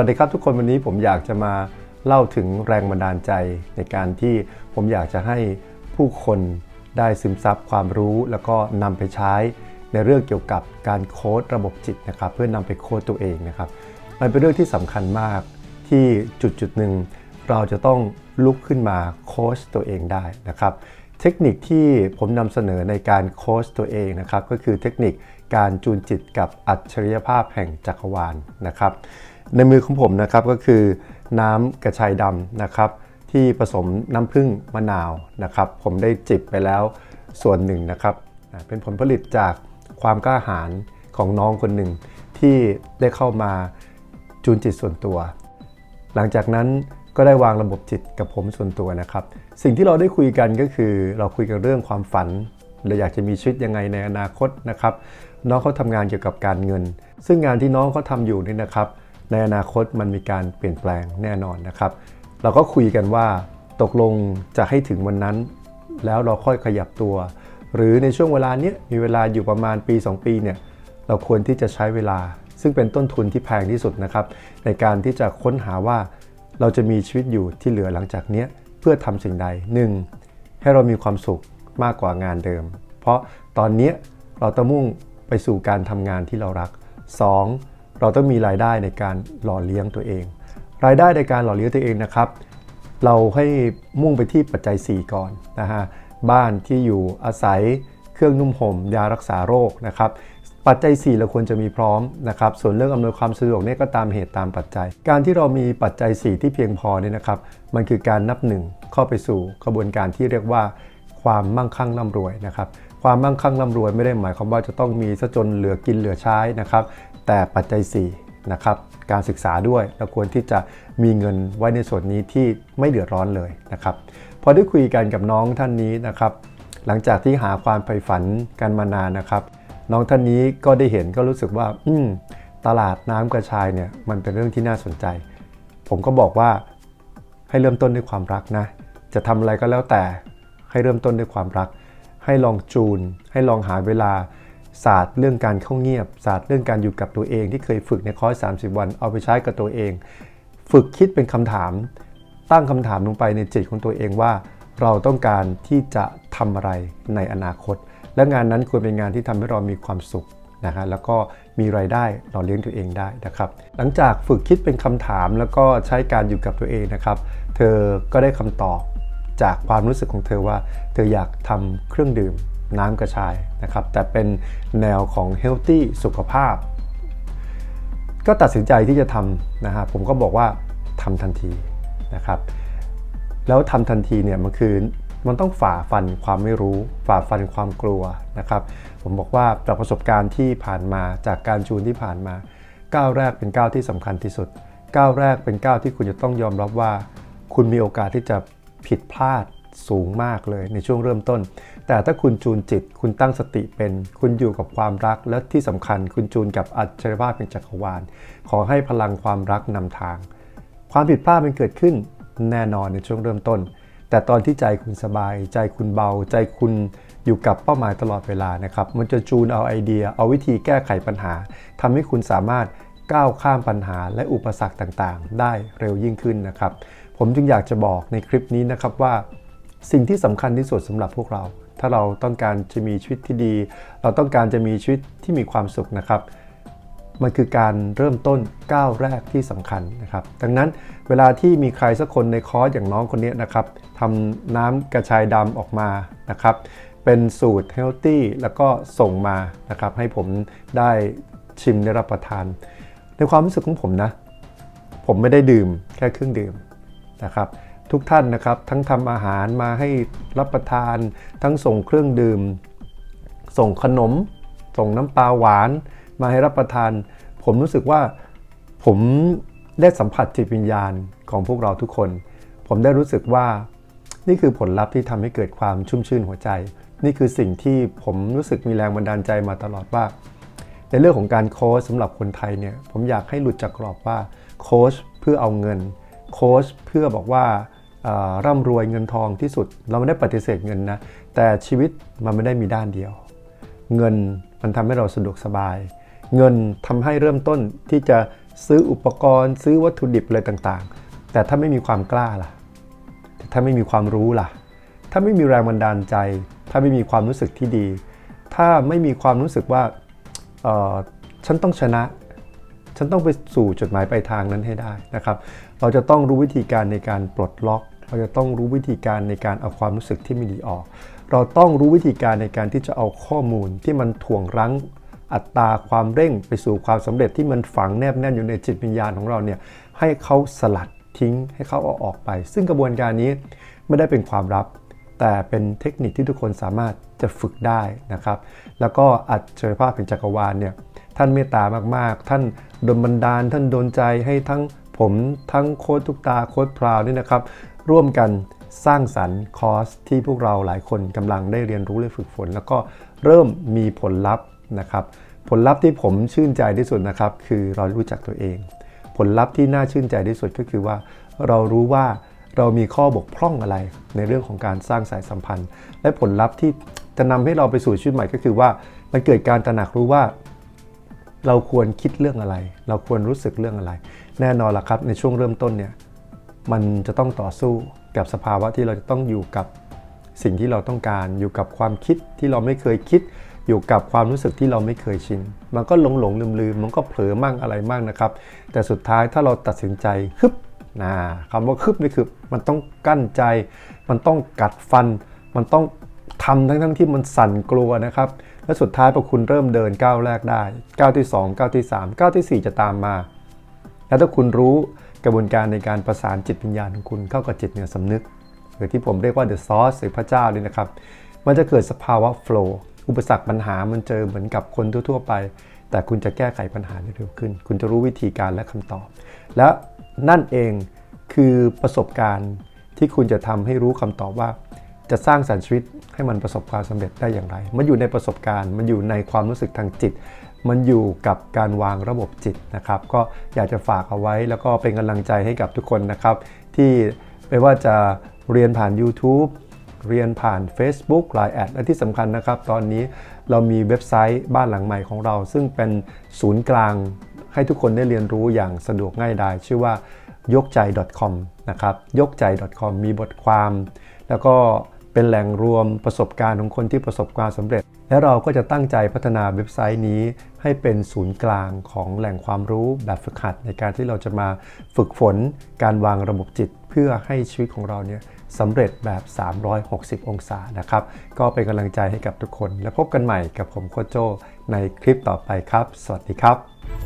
วัสดีครับทุกคนวันนี้ผมอยากจะมาเล่าถึงแรงบันดาลใจในการที่ผมอยากจะให้ผู้คนได้ซึมซับความรู้ แล้วก็นำไปใช้ในเรื่องเกี่ยวกับการโค้ดระบบจิตนะครับ เพื่อนำไปโค้ดตัวเองนะครับ มันเป็นเรื่องที่สำคัญมากที่จุดจุดหนึ่งเราจะต้องลุกขึ้นมาโค้ชตัวเองได้นะครับ เทคนิคที่ผมนำเสนอในการโค้ชตัวเองนะครับ ก็คือเทคนิคการจูนจิตกับอัจฉริยภาพแห่งจักรวาลนะครับ ในมือของผมนะครับก็คือน้ำกระชายดำนะครับ ที่ผสมน้ำผึ้งมะนาวนะครับ ผมได้จิบไปแล้วส่วนหนึ่งนะครับ เป็นผลผลิตจากความกล้าหาญของน้องคนหนึ่งที่ได้เข้ามาจูนจิตส่วนตัว หลังจากนั้นก็ได้วางระบบจิตกับผมส่วนตัวนะครับ สิ่งที่เราได้คุยกันก็คือเราคุยกันเรื่องความฝันเราอยากจะมีชีวิตยังไงในอนาคตนะครับ น้องเขาทำงานเกี่ยวกับการเงิน ซึ่งงานที่น้องเขาทำอยู่นี่นะครับ ในอนาคตมันมีการเปลี่ยนแปลงแน่นอนนะครับ เราก็คุยกันว่าตกลงจะให้ถึงวันนั้น แล้วเราค่อยขยับตัว หรือในช่วงเวลาเนี้ยมีเวลาอยู่ประมาณปี 2 ปีเนี่ยเราควรที่จะใช้เวลา ซึ่งเป็นต้นทุนที่แพงที่สุดนะครับ ในการที่จะค้นหาว่าเราจะมีชีวิตอยู่ที่เหลือหลังจากนี้เพื่อทำสิ่งใด 1. ให้เรามีความสุขมากกว่างานเดิม เพราะตอนนี้เราต้องมุ่งไปสู่การทำงานที่เรารัก 2. เราต้องมีรายได้ในการหล่อเลี้ยงตัวเอง รายได้ในการหล่อเลี้ยงตัวเองนะครับ เราให้มุ่งไปที่ปัจจัย 4 ก่อนนะฮะบ้านที่อยู่อาศัยเครื่องนุ่มห่มยารักษาโรคนะครับปัจจัย 4 เราควรจะมีพร้อมนะครับ ส่วนเรื่องอำนวยความสะดวกเนี่ยก็ตามเหตุตามปัจจัย การที่เรามีปัจจัย 4 ที่เพียงพอเนี่ยนะครับ มันคือการนับหนึ่งเข้าไปสู่กระบวนการที่เรียกว่าความมั่งคั่งร่ำรวยนะครับ ความมั่งคั่งร่ำรวยไม่ได้หมายความว่าจะต้องมีซะจนเหลือกินเหลือใช้นะครับ แต่ปัจจัย4นะครับการศึกษาด้วยเราควรที่จะมีเงินไว้ในส่วนนี้ที่ไม่เดือดร้อนเลยนะครับพอได้คุยกันกับน้องท่านนี้นะครับ หลังจากที่หาความใฝ่ฝันกันมานานนะครับ น้องท่านนี้ก็ได้เห็นก็รู้สึกว่า อืมตลาดน้ำกระชายเนี่ยมันเป็นเรื่องที่น่าสนใจ ผมก็บอกว่าให้เริ่มต้นด้วยความรักนะ จะทำอะไรก็แล้วแต่ให้เริ่มต้นด้วยความรัก ให้ลองจูน ให้ลองหาเวลา ศาสตร์เรื่องการเข้าเงียบ ศาสตร์เรื่องการอยู่กับตัวเองที่เคยฝึกในคอร์ส30 วัน เอาไปใช้กับตัวเอง ฝึกคิดเป็นคำถาม ตั้งคำถามลงไปในจิตของตัวเองว่า เราต้องการที่จะทำอะไรในอนาคต และงานนั้นควรเป็นงานที่ทำให้เรามีความสุขนะฮะแล้วก็มีรายได้หล่อเลี้ยงตัวเองได้นะครับ หลังจากฝึกคิดเป็นคำถามแล้วก็ใช้การอยู่กับตัวเองนะครับ เธอก็ได้คำตอบ จากความรู้สึกของเธอว่า เธออยากทำเครื่องดื่มน้ำกระชายนะครับ แต่เป็นแนวของ healthy สุขภาพ ก็ตัดสินใจที่จะทำนะฮะผมก็บอกว่าทำทันทีนะครับ แล้วทำทันทีเนี่ยมันคือมันต้องฝ่าฟันความไม่รู้ ฝ่าฟันความกลัวนะครับ ผมบอกว่าจากประสบการณ์ที่ผ่านมาจากการจูนที่ผ่านมา ก้าวแรกเป็นก้าวที่สำคัญที่สุด ก้าวแรกเป็นก้าวที่คุณจะต้องยอมรับว่า คุณมีโอกาสที่จะ ผิดพลาดสูงมากเลยในช่วงเริ่มต้น แต่ถ้าคุณจูนจิต คุณตั้งสติเป็น คุณอยู่กับความรัก และที่สำคัญคุณจูนกับอัจฉริยภาเป็นจักรวาล ขอให้พลังความรักนำทาง ความผิดพลาดมันเกิดขึ้นแน่นอนในช่วงเริ่มต้น แต่ตอนที่ใจคุณสบาย ใจคุณเบา ใจคุณอยู่กับเป้าหมายตลอดเวลานะครับ มันจะจูนเอาไอเดีย เอาวิธีแก้ไขปัญหาทำให้คุณสามารถก้าวข้ามปัญหาและอุปสรรคต่างๆ ได้เร็วยิ่งขึ้นนะครับ ผมจึงอยากจะบอกในคลิปนี้นะครับว่า สิ่งที่สำคัญที่สุดสำหรับพวกเรา ถ้าเราต้องการจะมีชีวิตที่ดี เราต้องการจะมีชีวิตที่มีความสุขนะครับ มันคือการเริ่มต้นก้าวแรกที่สำคัญนะครับ ดังนั้นเวลาที่มีใครสักคนในคอร์สอย่างน้องคนนี้นะครับทำน้ำกระชายดำออกมานะครับ เป็นสูตรเฮลตี้แล้วก็ส่งมานะครับ ให้ผมได้ชิมได้รับประทาน ในความรู้สึกของผมนะ ผมไม่ได้ดื่มแค่เครื่องดื่ม นะครับทุกท่านนะครับทั้งทำอาหารมาให้รับประทาน ทั้งส่งเครื่องดื่ม ส่งขนม ส่งน้ำปลาหวาน มาให้รับประทาน ผมรู้สึกว่าผมได้สัมผัสจิตวิญญาณของพวกเราทุกคน ผมได้รู้สึกว่านี่คือผลลัพธ์ที่ทำให้เกิดความชุ่มชื่นหัวใจ นี่คือสิ่งที่ผมรู้สึกมีแรงบันดาลใจมาตลอดว่า ในเรื่องของการโค้ชสำหรับคนไทยเนี่ยผมอยากให้หลุดจากกรอบว่าโค้ชเพื่อเอาเงิน โค้ชเพื่อบอกว่าร่ำรวยเงินทองที่สุด เราไม่ได้ปฏิเสธเงินนะ แต่ชีวิตมันไม่ได้มีด้านเดียว เงินมันทำให้เราสะดวกสบาย เงินทำให้เริ่มต้นที่จะซื้ออุปกรณ์ ซื้อวัตถุดิบอะไรต่างๆ แต่ถ้าไม่มีความกล้าล่ะ ถ้าไม่มีความรู้ล่ะ ถ้าไม่มีแรงบันดาลใจ ถ้าไม่มีความรู้สึกที่ดี ถ้าไม่มีความรู้สึกว่าฉันต้องชนะ ฉันต้องไปสู่จุดหมายปลายทางนั้นให้ได้นะครับ เราจะต้องรู้วิธีการในการปลดล็อก เราจะต้องรู้วิธีการในการเอาความรู้สึกที่ไม่ดีออก เราต้องรู้วิธีการในการที่จะเอาข้อมูลที่มันถ่วงรั้งอัตราความเร่งไปสู่ความสำเร็จที่มันฝังแนบแน่นอยู่ในจิตวิญญาณของเราเนี่ยให้เขาสลัดทิ้งให้เขาเอาออกไป ซึ่งกระบวนการนี้ไม่ได้เป็นความลับ แต่เป็นเทคนิคที่ทุกคนสามารถจะฝึกได้นะครับ แล้วก็อัจฉริภาพแห่งจักรวาลเนี่ย ท่านเมตตามากๆ ท่านดลบันดาล ท่านโดนใจให้ทั้งผมทั้งโค้ดทุกตาโค้ดพราวนี่นะครับ ร่วมกันสร้างสรรค์คอร์สที่พวกเราหลายคนกำลังได้เรียนรู้และฝึกฝน แล้วก็เริ่มมีผลลัพธ์นะครับ ผลลัพธ์ที่ผมชื่นใจที่สุดนะครับ คือเรารู้จักตัวเอง ผลลัพธ์ที่น่าชื่นใจที่สุดก็คือว่า เรารู้ว่าเรามีข้อบกพร่องอะไรในเรื่องของการสร้างสายสัมพันธ์ และผลลัพธ์ที่จะนำให้เราไปสู่ชีวิตใหม่ก็คือว่ามันเกิดการตระหนักรู้ว่า เราควรคิดเรื่องอะไร เราควรรู้สึกเรื่องอะไร แน่นอนละครับ ในช่วงเริ่มต้นเนี่ยมันจะต้องต่อสู้กับสภาวะที่เราจะต้องอยู่กับสิ่งที่เราต้องการ อยู่กับความคิดที่เราไม่เคยคิด อยู่กับความรู้สึกที่เราไม่เคยชิน มันก็หลงหลงลืมลืมมันก็เผลอมั่งอะไรมั่งนะครับ แต่สุดท้ายถ้าเราตัดสินใจฮึบนะคำว่าฮึบนี่คือมันต้องกั้นใจ มันต้องกัดฟัน มันต้อง ทำทั้งทั้งๆที่มันสั่นกลัวนะครับ และสุดท้ายพอคุณเริ่มเดินก้าวแรกได้ก้าวที่สองก้าวที่สามก้าวที่สี่จะตามมา แล้วถ้าคุณรู้กระบวนการในการประสานจิตวิญญาณของคุณเข้ากับจิตเหนือสำนึก หรือที่ผมเรียกว่า the source หรือพระเจ้านี่นะครับ มันจะเกิดสภาวะ flow อุปสรรคปัญหามันเจอเหมือนกับคนทั่วๆไป แต่คุณจะแก้ไขปัญหาได้เร็วขึ้น คุณจะรู้วิธีการและคำตอบ และนั่นเองคือประสบการณ์ที่คุณจะทำให้รู้คำตอบว่า จะสร้างสรรค์ชีวิตให้มันประสบความสำเร็จได้อย่างไร มันอยู่ในประสบการณ์ มันอยู่ในความรู้สึกทางจิต มันอยู่กับการวางระบบจิตนะครับ ก็อยากจะฝากเอาไว้ แล้วก็เป็นกำลังใจให้กับทุกคนนะครับ ที่ไม่ว่าจะเรียนผ่าน YouTube เรียนผ่าน Facebook Line แอดและที่สำคัญนะครับ ตอนนี้เรามีเว็บไซต์บ้านหลังใหม่ของเรา ซึ่งเป็นศูนย์กลางให้ทุกคนได้เรียนรู้อย่างสะดวกง่ายดาย ชื่อว่ายกใจ .com นะครับยกใจ .com มีบทความ แล้วก็ เป็นแหล่งรวมประสบการณ์ของคนที่ประสบความสำเร็จ และเราก็จะตั้งใจพัฒนาเว็บไซต์นี้ ให้เป็นศูนย์กลางของแหล่งความรู้แบบฝึกหัด ในการที่เราจะมาฝึกฝนการวางระบบจิต เพื่อให้ชีวิตของเราเนี่ยสำเร็จแบบ 360 องศานะครับ ก็เป็นกำลังใจให้กับทุกคน และพบกันใหม่กับผมโคชโจในคลิปต่อไปครับ สวัสดีครับ